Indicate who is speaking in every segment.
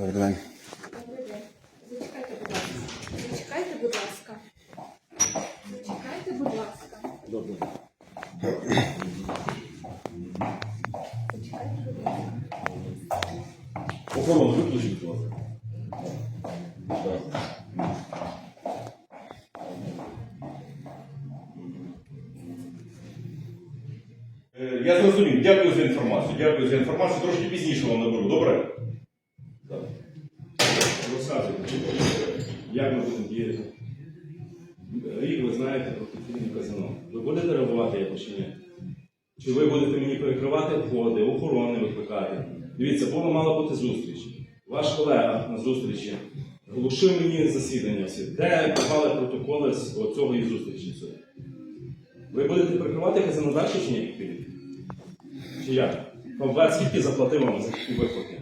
Speaker 1: Добрий день.
Speaker 2: Добрий день. Зачекайте, будь ласка. Зачекайте, будь ласка. Зачекайте, будь ласка.
Speaker 3: Добре.
Speaker 2: Зачекайте, будь ласка.
Speaker 3: Охорону виключіть, будь ласка. Так.
Speaker 4: Е, Я зрозумів. Дякую за інформацію. Дякую за інформацію. Трошки пізніше вам наберу. Добре?
Speaker 3: Чи? Чи ви будете мені перекривати входи, охорони викликати? Дивіться, була мала бути зустріч. Ваш колега на зустрічі глушив мені засідання всі. Де давали протоколи з цього і зустрічі? Ви будете прикривати казино далі чи ні? Чи як? Павло, скільки заплатив вам за такі виплати?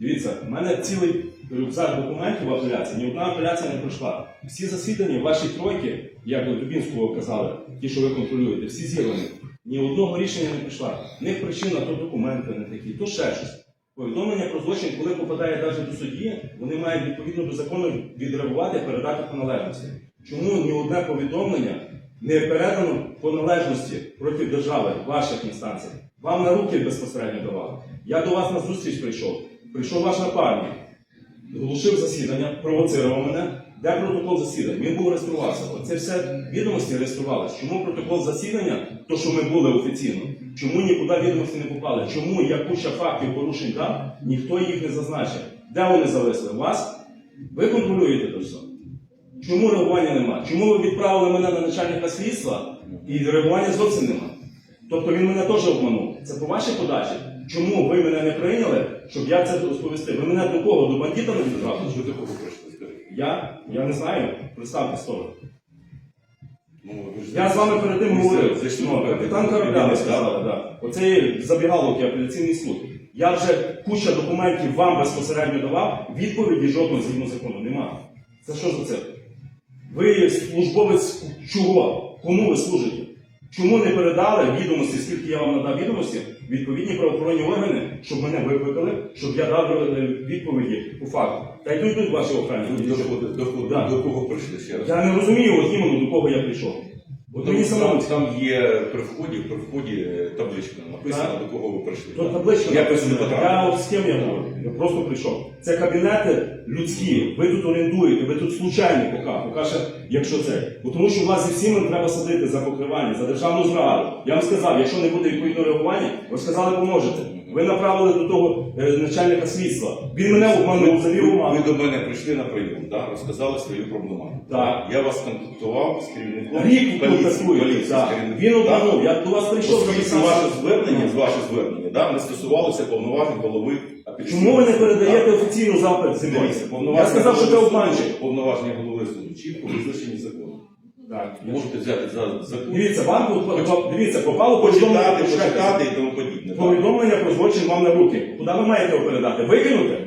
Speaker 3: Дивіться, в мене цілий рюкзак документів в апеляції, ні одна апеляція не пройшла. Всі засідання, ваші тройки, як Дубінського казали, ті, що ви контролюєте, всі зірвані. Ні одного рішення не прийшла. В причина то документи не такі, то ще щось. Повідомлення про злочин, коли попадає навіть до судді, вони мають відповідно до закону відреагувати, передати по належності. Чому ні одне повідомлення не передано по належності проти держави, ваших інстанцій? Вам на руки безпосередньо давали. Я до вас на зустріч прийшов. Прийшов ваш напарник, глушив засідання, провоцирував мене. Де протокол засідання? Він був реєструвався. Оце все відомості реєструвалися. Чому протокол засідання, то що ми були офіційно, чому нікуди відомості не попали? Чому я куча фактів порушень дав, ніхто їх не зазначив? Де вони зависли? Вас? Ви контролюєте це все? Чому реагування нема? Чому ви відправили мене на начальника слідства і реагування зовсім нема? Тобто він мене теж обманув. Це по вашій подачі. Чому ви мене не прийняли, щоб я це розповісти? Ви мене до кого? До бандита не відправили?
Speaker 4: Що ти кого прийшли?
Speaker 3: Я? Я не знаю. Представте сторону.
Speaker 4: Ну,
Speaker 3: Я з вами перед тим говорив. Ну, капітан ви
Speaker 4: так?
Speaker 3: сказали. Оце забігаловки, апеляційний суд. Я вже куча документів вам безпосередньо давав, відповіді жодного згідно закону немає. Це що за це? Ви службовець чого? Кому ви служите? Чому не передали відомості, скільки я вам надав відомості, відповідні правоохоронні органи, щоб мене викликали, щоб я дав е, відповіді по факту? Та йдуть тут ваші
Speaker 4: кого, до кого прийшли ще раз?
Speaker 3: Я не розумію, от іменно до кого я прийшов.
Speaker 4: Там, там, там є при вході, при вході е, табличка, написано,
Speaker 3: Так.
Speaker 4: до кого ви прийшли.
Speaker 3: То табличка
Speaker 4: Я не
Speaker 3: написана. Я от з ким я говорю? Я просто прийшов. Це кабінети людські. Ви тут орієнтуєте, ви тут случайні поки, поки ще, якщо це. Бо тому що у вас зі всіми треба садити за покривання, за державну зраду. Я вам сказав, якщо не буде відповідного реагування, ви сказали, поможете. Ви направили до того е, начальника слідства. Він мене обманув, завів уману.
Speaker 4: ви до мене прийшли на прийом, да? розказали свою проблему.
Speaker 3: Так.
Speaker 4: Я вас контактував з керівником
Speaker 3: Рік
Speaker 4: поліції. поліції, з
Speaker 3: Так.
Speaker 4: керівником.
Speaker 3: Він обманув. Я до вас прийшов
Speaker 4: Оскільки ваше звернення, з ваше звернення, да, не стосувалося повноважень голови апеляційного
Speaker 3: Чому ви не
Speaker 4: суду,
Speaker 3: передаєте офіційну запит зі мною?
Speaker 4: Дивіться,
Speaker 3: Я
Speaker 4: повноваження
Speaker 3: сказав, що ти
Speaker 4: голови суду-
Speaker 3: обманщик.
Speaker 4: Повноваження голови суду чітко визначені. Можете взяти за закон,
Speaker 3: Дивіться, вам по- дивіться, попало повідомлення,
Speaker 4: почитати, почитати і тому подібне. так.
Speaker 3: повідомлення про злочин вам на руки. Куди ви маєте його передати? Викинути?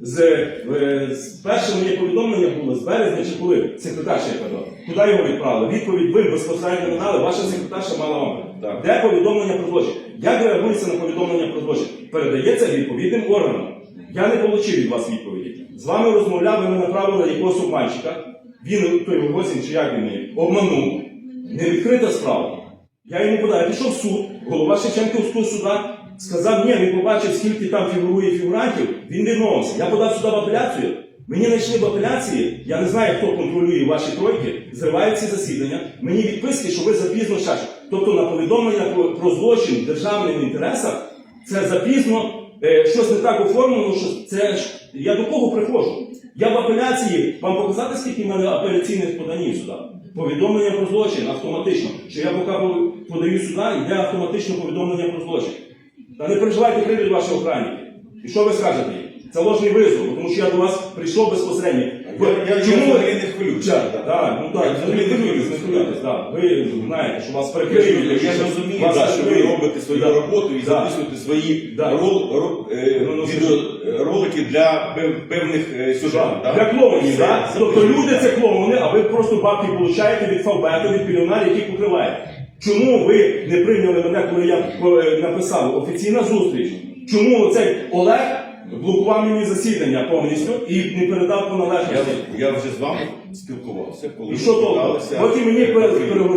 Speaker 3: З, е, з перше моє повідомлення було з березня чи коли секретарша я подав. Куди його відправили? Відповідь ви безпосередньо надали, ваша секретарша мала вам.
Speaker 4: Так.
Speaker 3: Де повідомлення про злочин? Як реагується на повідомлення про злочин? Передається відповідним органам. Я не отримав від вас відповіді. З вами розмовляв, ви мене направили якогось обманщика. Він той Госін, чи як він мені, обманув. Не відкрита справа. Я йому подав, я пішов в суд, голова Шевченківського суда сказав, ні, він побачив, скільки там фігурує фігурантів, він відмовився. Я подав сюди в апеляцію. Мені знайшли в апеляції, я не знаю, хто контролює ваші тройки, зривають ці засідання. Мені відписки, що ви запізно ще. Тобто на повідомлення про, про злочин в державних інтересах це запізно е, щось не так оформлено, що це я до кого приходжу? Я в апеляції вам показати, скільки в мене апеляційних поданів сюди. Повідомлення про злочин автоматично. Що я поки подаю сюди, йде автоматично повідомлення про злочин. Та не переживайте, прийдуть ваші охранники. І що ви скажете? Це ложний визов, тому що я до вас прийшов безпосередньо.
Speaker 4: Я, я, я
Speaker 3: Чому ви-
Speaker 4: взагалі не хвилююся.
Speaker 3: Так, так, ну так,
Speaker 4: Я
Speaker 3: ви
Speaker 4: взагалі
Speaker 3: не
Speaker 4: не
Speaker 3: хвилюєтесь, так. Ви знаєте, що вас
Speaker 4: Я
Speaker 3: перекриють.
Speaker 4: я ж розумію,
Speaker 3: вас
Speaker 4: да, що ви
Speaker 3: перекриють.
Speaker 4: робите свою
Speaker 3: Да.
Speaker 4: роботу і
Speaker 3: Да.
Speaker 4: записуєте свої
Speaker 3: Да.
Speaker 4: рол, ро- е,
Speaker 3: Ну, ну,
Speaker 4: відео- ролики для пев- певних е, сюжетів.
Speaker 3: Для
Speaker 4: да?
Speaker 3: клоунів,
Speaker 4: Це-
Speaker 3: так? Тобто
Speaker 4: дуже-
Speaker 3: люди це клоуни, а ви просто бабки получаєте від фавбету, від піліонарів, які покривають. Чому ви не прийняли мене, коли я е, написав офіційна зустріч? Чому цей Олег блокував мені засідання повністю і не передав по
Speaker 4: Я,
Speaker 3: належності.
Speaker 4: я вже з вами спілкувався, коли
Speaker 3: І що толку? Потім мені пере-.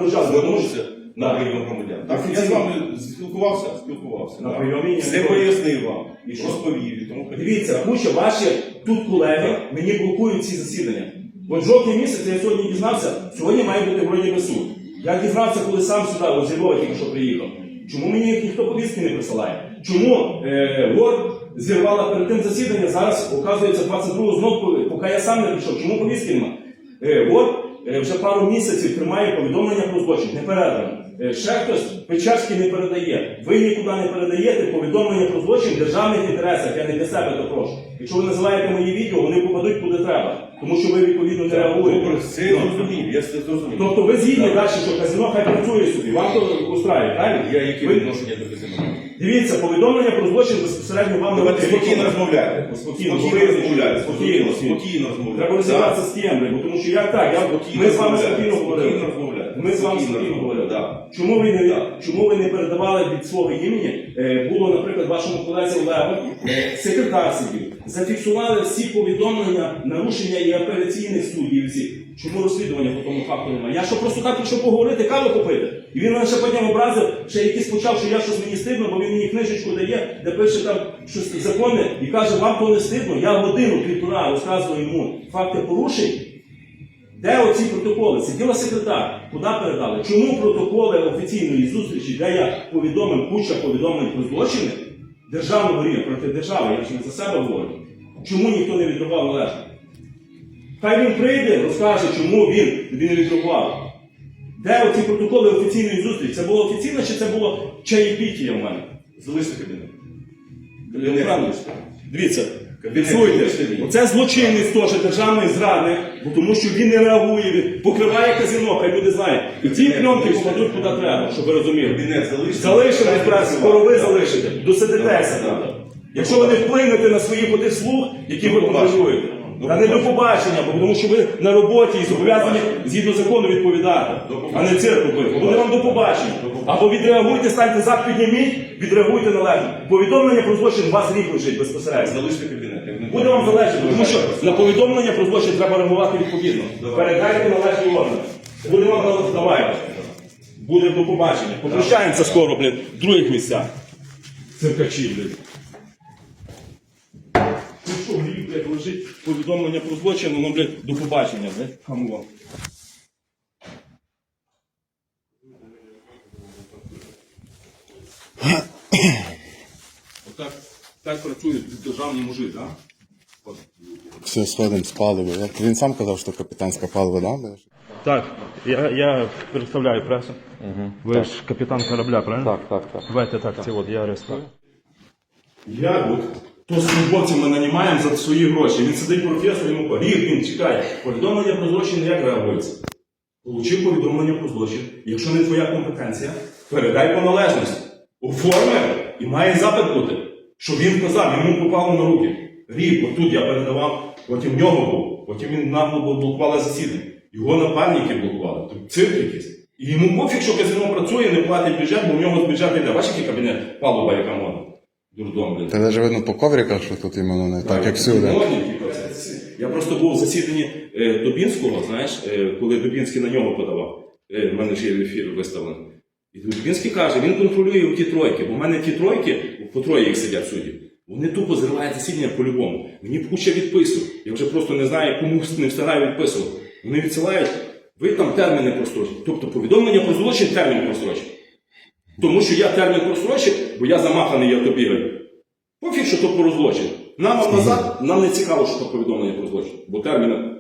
Speaker 4: Звернувся на прийом громадян. Так, я з вами спілкувався, спілкувався.
Speaker 3: На
Speaker 4: так.
Speaker 3: прийомі я
Speaker 4: Все
Speaker 3: не
Speaker 4: пояснив вам,
Speaker 3: І що?
Speaker 4: розповів і тому.
Speaker 3: Дивіться, куча ваші тут колеги мені блокують ці засідання. От жовтий місяць я сьогодні дізнався, сьогодні має бути вроді би суд. Я дізнався, коли сам сюди, у зі Львова тільки що приїхав. Чому мені ніхто повістки не присилає? Чому е, ВОР зірвала перед тим засідання, зараз, оказується, 22-го знов, поки я сам не прийшов. Чому повістки нема? Е, ВОР е, вже пару місяців тримає повідомлення про злочин, не передано. Е, Ще хтось Печерський не передає. Ви нікуди не передаєте повідомлення про злочин в державних інтересах. Я не для себе то прошу. Якщо ви називаєте мої відео, вони попадуть куди треба. Тому що ви відповідно не реагуєте.
Speaker 4: Добре, все
Speaker 3: Ну,
Speaker 4: зрозумів, я все зрозумів.
Speaker 3: Тобто ви згідні далі, що казино хай працює собі. Вам то устраює, правильно?
Speaker 4: Я яке
Speaker 3: Ви-
Speaker 4: відношення до казино?
Speaker 3: Дивіться, повідомлення про злочин безпосередньо вам
Speaker 4: Давайте
Speaker 3: надають.
Speaker 4: спокійно розмовляйте.
Speaker 3: Спокійно,
Speaker 4: Спокійно розмовляйте.
Speaker 3: спокійно,
Speaker 4: Спокійно, спокійно розмовляйте.
Speaker 3: Треба розібратися з бо тому що я так, я, ми з вами спокійно говорили. Ми з вами
Speaker 4: Спокійно
Speaker 3: говорили.
Speaker 4: да.
Speaker 3: Чому ви не чому ви не передавали від свого імені? Е, було, наприклад, вашому колезі Олегу, е, секретар сидів, зафіксували всі повідомлення, нарушення і апеляційних суддів. Чому розслідування по тому факту немає? Я що просто так прийшов поговорити, каву попити. І він мене потім образив, ще якийсь почав, що я щось мені стидно, бо він мені книжечку дає, де пише там щось законне, і каже, вам то не стидно. Я годину півтора розказую йому факти порушень. Де оці протоколи? Сиділа секретар. Куди передали? Чому протоколи офіційної зустрічі, де я повідомив куча повідомлень про злочини державного рівня проти держави, я вже не за себе говорю. Чому ніхто не відрубав належно? Хай він прийде, розкаже, чому він, не відрубав. Де оці протоколи офіційної зустрічі? Це було офіційно чи це було чаєпітія в мене?
Speaker 4: Залиште кабінет.
Speaker 3: Дивіться, фіксуйте. Оце злочинець теж державний зрадник, бо тому що він не реагує, він покриває казино, хай люди знають. І ці пленки попадуть куди треба, щоб ви розуміли. Залишили пресу, скоро ви залишите, досидитеся там. Якщо ви не вплинете на свої потих слуг, які ви контролюєте. Та не до
Speaker 4: побачення.
Speaker 3: бо тому що ви на роботі і зобов'язані згідно закону відповідати, а не цирк робити. Буде вам до побачення. Або відреагуйте, станьте підніміть, відреагуйте належно. Повідомлення про злочин вас рік лежить безпосередньо.
Speaker 4: Залиште кабінет.
Speaker 3: Буде вам залежати, тому що на повідомлення про злочин треба реагувати відповідно. Передайте належні органи. Буде вам. Давайте. Буде до побачення. Попрощаємося скоро, блін, в других місцях. Циркачі, блін. Ну що, рік, блядь, лежить повідомлення про злочин, воно, блядь, до побачення, блядь, вам. Отак, так працюють державні мужі, так? От.
Speaker 1: Все, сходимо з паливи. Як Він сам казав, що капітанська паливо, да?
Speaker 5: Так, я, я представляю пресу. Ви ж капітан корабля, правильно?
Speaker 1: Так, так, так.
Speaker 5: Давайте так, це от я арестую.
Speaker 3: Я от, то службовців ми нанімаємо за свої гроші. Він сидить професор, йому рік він чекає. Повідомлення про злочин як реагується? Получив повідомлення про злочин. Якщо не твоя компетенція, передай по належності. Оформив і має запит бути. Що він казав, йому попало на руки. Рік, отут я передавав, потім в нього був, потім він нагло блокували засідання. Його напарники блокували. Тобто цирк якийсь. І йому пофіг, що казино працює, не платить бюджет, бо в нього з бюджету йде. Бачиш, який кабінет палуба, яка модна. Дурдом, блін.
Speaker 1: Та навіть видно по ковриках, що тут іменно не так, як всюди.
Speaker 3: Я просто був в засіданні е, Дубінського, знаєш, е, коли Дубінський на нього подавав. Е, в мене ж є ефір виставлений. І Дубінський каже, він контролює ті тройки, бо в мене ті тройки, по троє їх сидять судді, вони тупо зривають засідання по-любому. Мені куча відписок. Я вже просто не знаю, кому не встигаю відписувати. Вони відсилають, ви там терміни прострочите. Тобто повідомлення про злочин термін прострочить. Тому що я термін прострочив, бо я замаханий, я то. Пофіг, що то про злочин. Нам назад, нам не цікаво, що то повідомлення про злочин, бо терміни.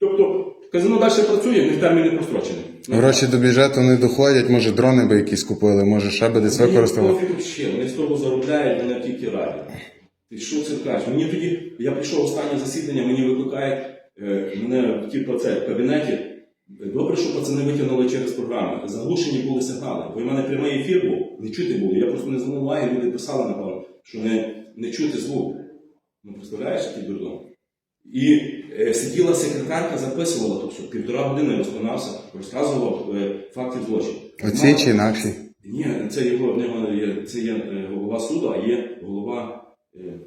Speaker 3: Тобто, казино далі працює, в них терміни прострочені.
Speaker 1: Гроші до бюджету не доходять, може дрони би якісь купили, може ще би десь використали.
Speaker 3: Ще, вони з того заробляють, вони тільки раді. Ти що це кажеш? Мені тоді, я прийшов останнє засідання, мені викликають е, мене типу, це, в кабінеті. Добре, що пацани витягнули через програми. Заглушені були сигнали. Бо в мене прямий ефір був, не чути було. Я просто не звернув уваги, люди писали, напевно, що не, не чути звук. Ну, представляєш, який дурдом? І сиділа секретарка, записувала то все. Півтора години розпинався, розказував е, факти злочину.
Speaker 1: Оці чи інакші?
Speaker 3: Ні, це його в нього є, це є е, голова суду, а є голова е,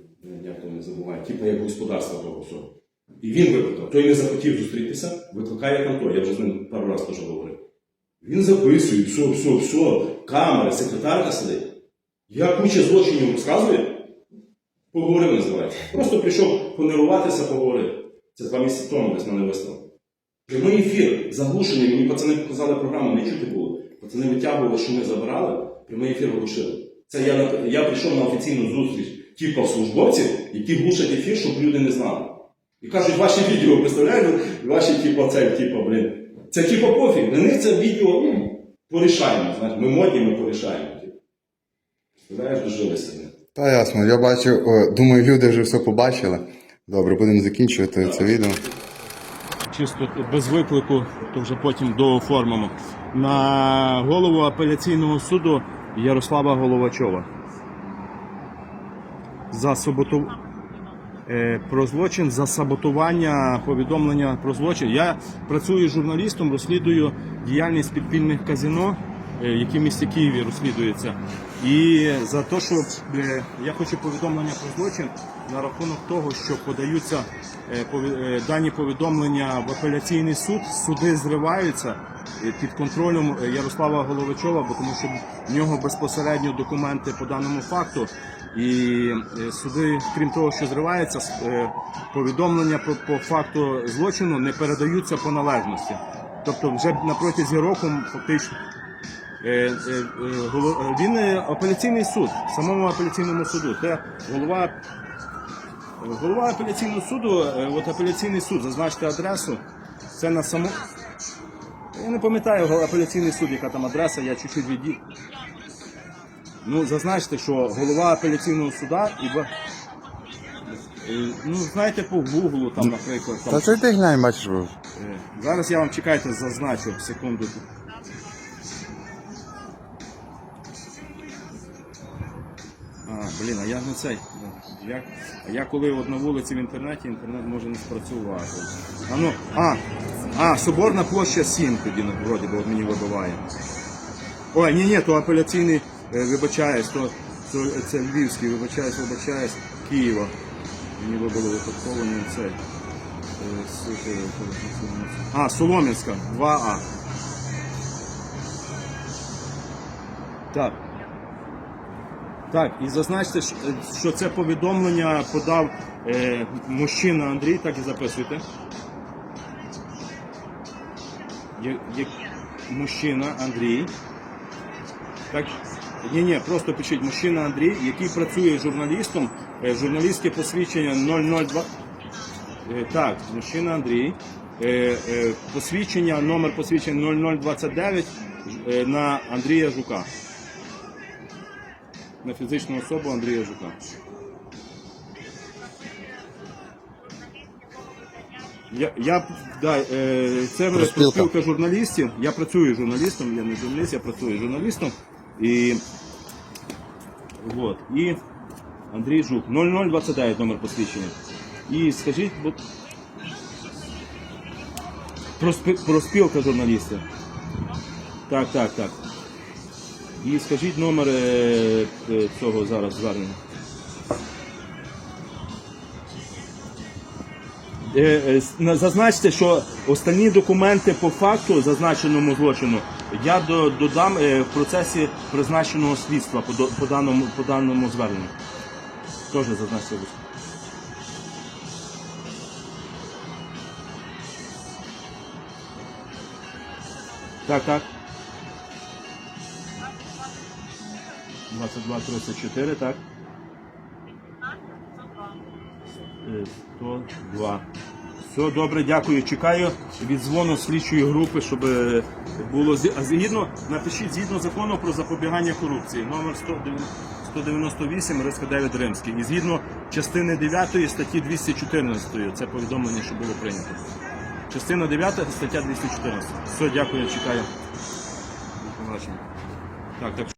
Speaker 6: як то не забуває, типу як господарства того всього. І він викликав. Той не захотів зустрітися, викликає контроль. Я вже з ним пару разів теж говорив. Він записує, все, все, все, камери, секретарка сидить. Я куча злочинів розказую. Поговорив називається. Просто прийшов понервуватися, поговорити. Це два місяці тому десь мене виставив. Прямий ефір заглушений, мені пацани показали програму, не чути було. Пацани витягували, що ми забирали, прямий ефір глушили. Це я, я прийшов на офіційну зустріч типу службовців, які глушать ефір, щоб люди не знали. І кажуть, ваші відео, представляєте, ваші типу, це, типу, блін. Це типу пофіг. Для них це відео ну, порішаємо. Знаєш, ми модні, ми порішаємо. Представляєш, дожили.
Speaker 1: Та ясно, я бачу, думаю, люди вже все побачили. Добре, будемо закінчувати це відео.
Speaker 3: чисто без виклику, то вже потім дооформимо. На голову апеляційного суду Ярослава Головачова. За саботу... е, про злочин, за саботування повідомлення про злочин. Я працюю журналістом, розслідую діяльність підпільних казино, е, які в місті Києві розслідуються. І за те, що я хочу повідомлення про злочин на рахунок того, що подаються е, е, дані повідомлення в апеляційний суд, суди зриваються е, під контролем Ярослава Головичова, бо тому що в нього безпосередньо документи по даному факту. І суди, крім того, що зриваються, повідомлення по, по факту злочину не передаються по належності. Тобто, вже на протязі року фактично Він е, апеляційний суд, самому апеляційному суду. Це голова, е, голова апеляційного суду, е, от апеляційний суд, зазначте адресу. Це на само. Я не пам'ятаю апеляційний суд, яка там адреса, я чуть-чуть відділ. Ну, зазначте, що голова апеляційного суда і Е, Ну, знаєте, по Гуглу там, наприклад. Там,
Speaker 1: Та це ти глянь, бачиш.
Speaker 3: Е, Зараз я вам чекайте, зазначу секунду. Блін, а я не цей. Я, я коли на вулиці в інтернеті, інтернет може не спрацювати. А ну, а, а, Соборна площа 7 тоді вроді би от мені вибиває. Ой, ні, ні, то апеляційний, е, вибачаюсь, то, то це Львівський, вибачаюсь, вибачаюсь, Києва. Мені вибило випадково не цей. Е, с- е, А, Солом'янська, 2А. Так. Так, і зазначте, що- це повідомлення подав е, мужчина Андрій, так і записуйте. Є, є, мужчина Андрій. Так, ні, ні, просто пишіть мужчина Андрій, який працює журналістом, е, журналістське посвідчення 002. Е, Так, мужчина Андрій. Е, е, Посвідчення, номер посвідчення 0029 е, на Андрія Жука. На фізичну особу Андрія Жука. Я, я да, е, це спілка журналістів. Я працюю журналістом, я не журналіст, я працюю журналістом. І, вот, і Андрій Жук. 0029 номер посвідчення. І скажіть, бо... про, спі- про спілка журналістів. Так, так, так. І скажіть номер е, е, цього зараз звернення. Е, Зазначте, що останні документи по факту зазначеному злочину я до- додам в процесі призначеного слідства по, даному, по даному зверненню. Теж зазначте. Так, так. 22.34, так. Е, 102. Все добре, дякую. Чекаю від дзвону слідчої групи, щоб е, було згідно, напишіть згідно закону про запобігання корупції, номер 198, риска 9 Римський. І згідно частини 9 статті 214, це повідомлення, що було прийнято. Частина 9, стаття 214. Все, дякую, чекаю. Так, так.